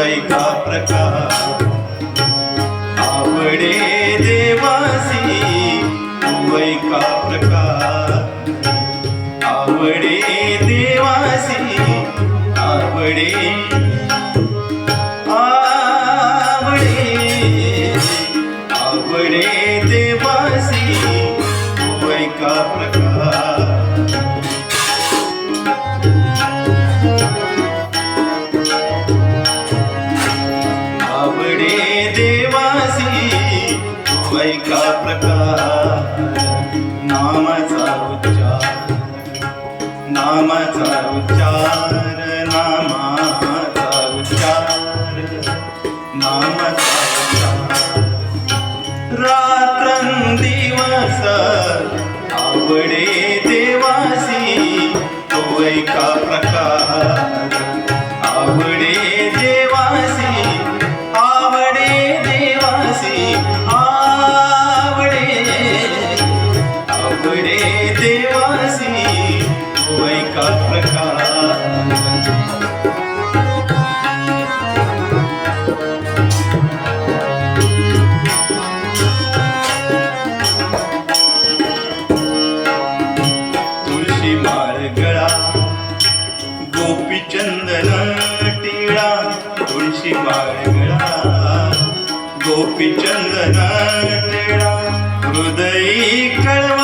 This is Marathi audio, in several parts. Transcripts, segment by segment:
ऐका प्रकार. आवडे देवासी तू ऐका प्रकार. आवडे देवासी आवडे आवडे तू ऐका प्रकार. नामाचा उच्चार. नामाचा उच्चार नामाचा उच्चार. नामाचा उच्चार. रात्रंदिवस आवडे देवासी तो ऐका तो प्रकार तुळशी गोपी चंदन टिळा तुळशी टिळा हृदयी कळवा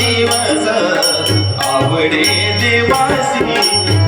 दिवस आवडे देवासी.